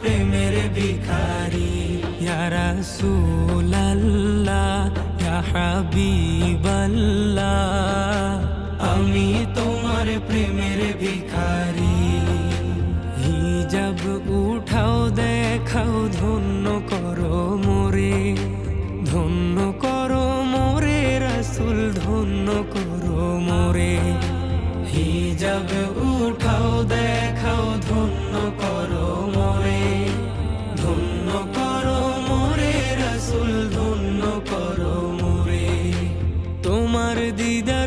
প্রেমের ভিখারি। ইয়া রাসূলাল্লাহ, ইয়া হাবিবাল্লাহ। আমি তোমার প্রেমের ভিখারি। হিজাব উঠাও, দেখাও, ধন্য করো মোরে। ধন্য করো মোরে, রাসুল ধন্য করো মোরে। হিজাব দেখাও রসুল ধন্য করো মুরে। তোমার দিদা